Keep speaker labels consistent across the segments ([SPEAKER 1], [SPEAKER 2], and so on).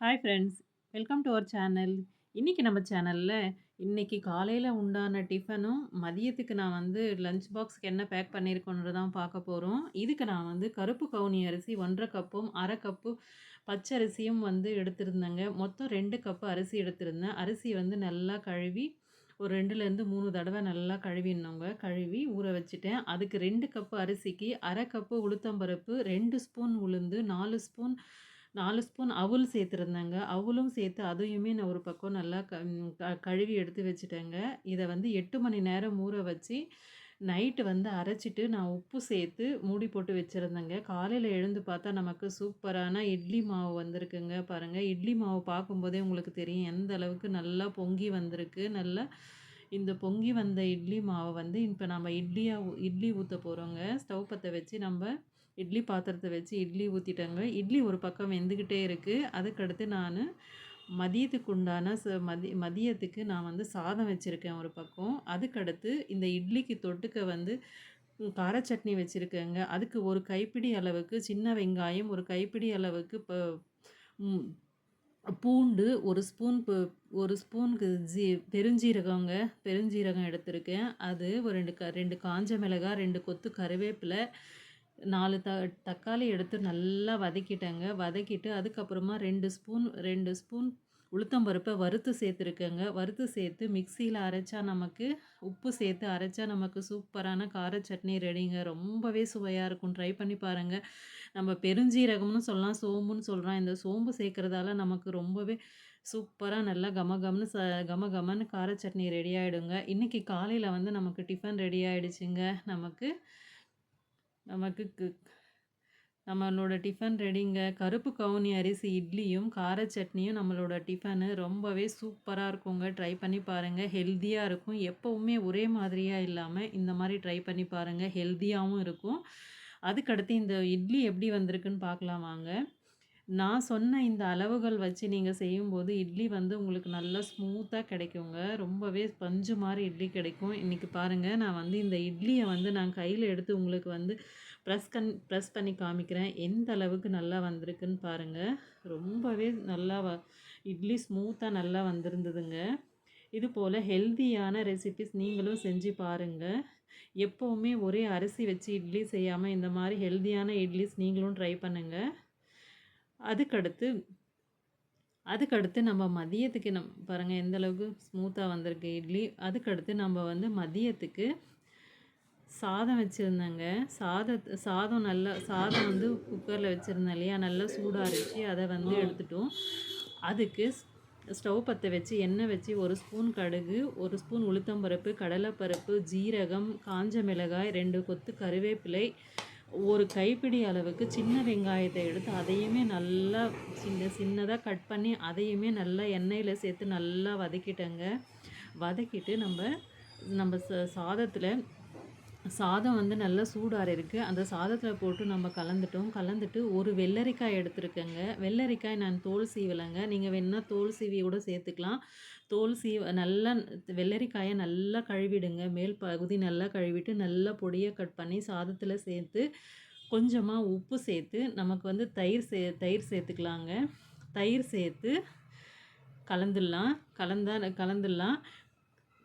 [SPEAKER 1] Hi friends welcome to our channel இன்றைக்கி நம்ம சேனலில் இன்றைக்கி காலையில் உண்டான டிஃபனும் மதியத்துக்கு நான் வந்து லஞ்ச் பாக்ஸ்க்கு என்ன பேக் பண்ணியிருக்கோன்றது தான் பார்க்க போகிறோம் இதுக்கு நான் வந்து கருப்பு கவுனி அரிசி ஒன்றரை கப்பும் அரை கப்பு பச்சரிசியும் வந்து எடுத்திருந்தேங்க. மொத்தம் ரெண்டு கப்பு அரிசி எடுத்திருந்தேன். அரிசி வந்து நல்லா கழுவி ஒரு ரெண்டுலேருந்து மூணு தடவை நல்லா கழுவிடணுங்க கழுவி ஊற வச்சுட்டேன். அதுக்கு ரெண்டு கப்பு அரிசிக்கு அரை கப்பு உளுத்தம்பருப்பு ரெண்டு ஸ்பூன் உளுந்து நாலு ஸ்பூன் நாலு ஸ்பூன் அவுல் சேர்த்துருந்தேங்க. அவுலும் சேர்த்து அதையுமே நான் ஒரு பக்கம் நல்லா க கழுவி எடுத்து வச்சுட்டேங்க. இதை வந்து எட்டு மணி நேரம் ஊற வச்சு நைட்டு வந்து அரைச்சிட்டு நான் உப்பு சேர்த்து மூடி போட்டு வச்சுருந்தேங்க. காலையில் எழுந்து பார்த்தா நமக்கு சூப்பரான இட்லி மாவு வந்திருக்குங்க பாருங்கள் இட்லி மாவு பார்க்கும்போதே உங்களுக்கு தெரியும் எந்த அளவுக்கு நல்லா பொங்கி வந்திருக்கு. நல்லா இந்த பொங்கி வந்த இட்லி மாவை வந்து இப்போ நம்ம இட்லியாக இட்லி ஊற்ற போகிறோங்க ஸ்டவ் பற்ற வச்சு நம்ம இட்லி பாத்திரத்தை வச்சு இட்லி ஊற்றிட்டேங்க இட்லி ஒரு பக்கம் வெந்துக்கிட்டே இருக்குது அதுக்கடுத்து நான் மதியத்துக்கு உண்டான ச மதி மதியத்துக்கு நான் வந்து சாதம் வச்சுருக்கேன் ஒரு பக்கம். அதுக்கடுத்து இந்த இட்லிக்கு தொட்டுக்க வந்து கார சட்னி வச்சுருக்கேங்க. அதுக்கு ஒரு கைப்பிடி அளவுக்கு சின்ன வெங்காயம் ஒரு கைப்பிடி அளவுக்கு இப்போ பூண்டு ஒரு ஸ்பூன் ஒரு ஸ்பூனுக்கு ஜீ பெருஞ்சீரகங்க பெருஞ்சீரகம் எடுத்திருக்கேன். அது ஒரு ரெண்டு க ரெண்டு காஞ்ச மிளகாய் ரெண்டு கொத்து கருவேப்பிலை நாலு த தக்காளி எடுத்து நல்லா வதக்கிட்டேங்க. வதக்கிட்டு அதுக்கப்புறமா ரெண்டு ஸ்பூன் ரெண்டு ஸ்பூன் உளுத்தம்பருப்பை வறுத்து சேர்த்துருக்கேங்க. வறுத்து சேர்த்து மிக்சியில் அரைச்சா நமக்கு உப்பு சேர்த்து அரைச்சா நமக்கு சூப்பரான கார சட்னி ரெடிங்க. ரொம்பவே சுவையாக இருக்கும். ட்ரை பண்ணி பாருங்கள் நம்ம பெருஞ்சீரகம்னு சொல்லலாம் சோம்புன்னு சொல்கிறோம் இந்த சோம்பு சேர்க்குறதால நமக்கு ரொம்பவே சூப்பராக நல்லா கம கம்னு ச கம கமன்னு கார சட்னி ரெடி ஆகிடுங்க இன்றைக்கி காலையில் வந்து நமக்கு டிஃபன் ரெடி ஆகிடுச்சுங்க நமக்கு நமக்கு நம்மளோட டிஃபன் ரெடிங்க கருப்பு கவுனி அரிசி இட்லியும் கார சட்னியும் நம்மளோட டிஃபனு ரொம்பவே சூப்பராக இருக்குங்க. ட்ரை பண்ணி பாருங்கள் ஹெல்த்தியாக இருக்கும். எப்போவுமே ஒரே மாதிரியாக இல்லாமல் இந்த மாதிரி ட்ரை பண்ணி பாருங்கள் ஹெல்த்தியாகவும் இருக்கும். அதுக்கடுத்து இந்த இட்லி எப்படி வந்திருக்குன்னு பார்க்கலாம் வாங்க. நான் சொன்ன இந்த அளவுகள் வச்சு நீங்கள் செய்யும்போது இட்லி வந்து உங்களுக்கு நல்லா ஸ்மூத்தாக கிடைக்குங்க. ரொம்பவே பஞ்சு மாதிரி இட்லி கிடைக்கும். இன்றைக்கி பாருங்கள் நான் வந்து இந்த இட்லியை வந்து நான் கையில் எடுத்து உங்களுக்கு வந்து ப்ரெஸ் கண் ப்ரெஸ் பண்ணி காமிக்கிறேன். எந்த அளவுக்கு நல்லா வந்திருக்குன்னு பாருங்கள் ரொம்பவே நல்லா வ இட்லி ஸ்மூத்தாக நல்லா வந்திருந்ததுங்க. இது போல் ஹெல்த்தியான ரெசிபிஸ் நீங்களும் செஞ்சு பாருங்கள் எப்போவுமே ஒரே அரிசி வச்சு இட்லி செய்யாமல் இந்த மாதிரி ஹெல்த்தியான இட்லிஸ் நீங்களும் ட்ரை பண்ணுங்கள் அதுக்கடுத்து அதுக்கடுத்து நம்ம மதியத்துக்கு நம் பாருங்கள் எந்த அளவுக்கு ஸ்மூத்தாக வந்திருக்கு இட்லி. அதுக்கடுத்து நம்ம வந்து மதியத்துக்கு சாதம் வச்சுருந்தேங்க. சாத சாதம் நல்லா சாதம் வந்து குக்கரில் வச்சுருந்தேன் இல்லையா? நல்லா சூடாக இருந்துச்சு. அதை வந்து எடுத்துட்டோம். அதுக்கு ஸ்டவ் பற்ற வச்சு எண்ணெய் வச்சு ஒரு ஸ்பூன் கடுகு ஒரு ஸ்பூன் உளுத்தம்பருப்பு கடலைப்பருப்பு ஜீரகம் காஞ்ச மிளகாய் ரெண்டு கொத்து கருவேப்பிலை ஒரு கைப்பிடி அளவுக்கு சின்ன வெங்காயத்தை எடுத்து அதையுமே நல்லா சின்ன சின்னதாக கட் பண்ணி அதையுமே நல்லா எண்ணெயில் சேர்த்து நல்லா வதக்கிட்டேங்க. வதக்கிட்டு நம்ம நம்ம ச சாதத்தில் சாதம் வந்து நல்லா சூடாக இருக்குது அந்த சாதத்தில் போட்டு நம்ம கலந்துட்டோம். கலந்துட்டு ஒரு வெள்ளரிக்காய் எடுத்துருக்கேங்க. வெள்ளரிக்காய் நான் தோல் சீவலைங்க. நீங்கள் வேணால் தோல் சீவி கூட சேர்த்துக்கலாம். தோல் சீவ நல்லா வெள்ளரிக்காயை நல்லா கழுவிடுங்க. மேல் பகுதி நல்லா கழுவிட்டு நல்லா பொடியை கட் பண்ணி சாதத்தில் சேர்த்து கொஞ்சமாக உப்பு சேர்த்து நமக்கு வந்து தயிர் சே தயிர் சேர்த்துக்கலாங்க. தயிர் சேர்த்து கலந்துடலாம். கலந்தா கலந்துடலாம்.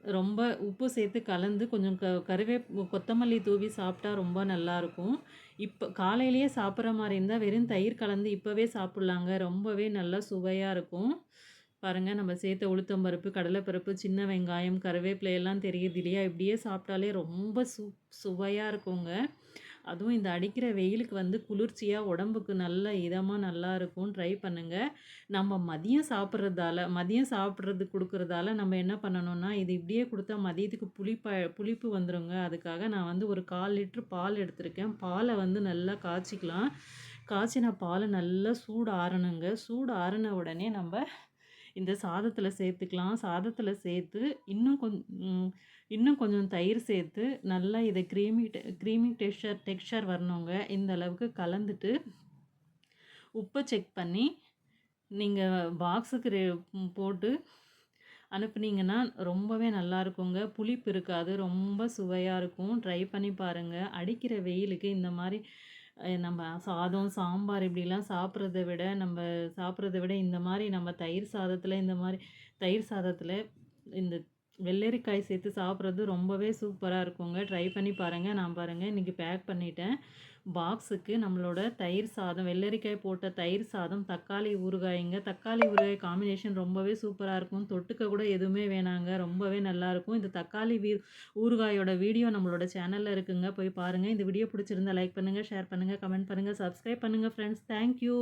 [SPEAKER 1] ரொம்ப உப்பு சேர்த்து கலந்து கொஞ்சம் க கருவே கொத்தமல்லி தூவி சாப்பிட்டா ரொம்ப நல்லாயிருக்கும் இப்போ காலையிலேயே சாப்பிட்ற மாதிரி இருந்தால் வெறும் தயிர் கலந்து இப்போவே சாப்பிட்லாங்க. ரொம்பவே நல்லா சுவையாக இருக்கும். பாருங்கள் நம்ம சேர்த்த உளுத்தம்பருப்பு கடலைப்பருப்பு சின்ன வெங்காயம் கருவேப்பிலையெல்லாம் தெரியுது இல்லையா? இப்படியே சாப்பிட்டாலே ரொம்ப சு சுவையாக இருக்குங்க. அதுவும் இந்த அடிக்கிற வெயிலுக்கு வந்து குளிர்ச்சியாக உடம்புக்கு நல்ல இதமாக நல்லா இருக்கும் ட்ரை பண்ணுங்கள் நம்ம மதியம் சாப்பிட்றதால மதியம் சாப்பிட்றது கொடுக்குறதால நம்ம என்ன பண்ணணும்னா இது இப்படியே கொடுத்தா மதியத்துக்கு புளிப்ப புளிப்பு வந்துடுங்க அதுக்காக நான் வந்து ஒரு கால் லிட்ரு பால் எடுத்திருக்கேன். பாலை வந்து நல்லா காய்ச்சிக்கலாம். காய்ச்சின பால் நல்லா சூடு ஆறணுங்க சூடு ஆறின உடனே நம்ம இந்த சாதத்தில் சேர்த்துக்கலாம். சாதத்தில் சேர்த்து இன்னும் கொஞ்சம் இன்னும் கொஞ்சம் தயிர் சேர்த்து நல்லா இதை க்ரீமி க்ரீமி டெக்ஸ்டர் டெக்ஸ்டர் வரணுங்க. இந்த அளவுக்கு கலந்துட்டு உப்பை செக் பண்ணி நீங்கள் பாக்ஸுக்கு ரே போட்டு அனுப்புனீங்கன்னா ரொம்பவே நல்லா இருக்குங்க. புளிப்பு இருக்காது. ரொம்ப சுவையாக இருக்கும். ட்ரை பண்ணி பாருங்கள் அடிக்கிற வெயிலுக்கு இந்த மாதிரி நம்ம சாதம், சாம்பார் இப்படிலாம் சாப்பிட்றத விட நம்ம சாப்பிட்றத விட இந்த மாதிரி நம்ம தயிர் சாதத்தில் இந்த மாதிரி தயிர் சாதத்தில் இந்த வெள்ளரிக்காய் சேர்த்து சாப்பிட்றது ரொம்பவே சூப்பராக இருக்குங்க. ட்ரை பண்ணி பாருங்கள் நான் பாருங்கள் இன்றைக்கி பேக் பண்ணிட்டேன். பாக்ஸுக்கு நம்மளோட தயிர் சாதம், வெள்ளரிக்காய் போட்ட தயிர் சாதம், தக்காளி ஊறுகாய்ங்க. தக்காளி ஊறுகாய் காம்பினேஷன் ரொம்பவே சூப்பராக இருக்கும். தொட்டுக்க கூட எதுவுமே வேணாங்க. ரொம்பவே நல்லாயிருக்கும். இந்த தக்காளி வீ ஊறுகாயோட வீடியோ நம்மளோட சேனலில் இருக்குங்க. போய் பாருங்கள் இந்த வீடியோ பிடிச்சிருந்தா லைக் பண்ணுங்கள் ஷேர் பண்ணுங்க, கமெண்ட் பண்ணுங்கள் சப்ஸ்கிரைப் பண்ணுங்கள் ஃப்ரெண்ட்ஸ். Thank you.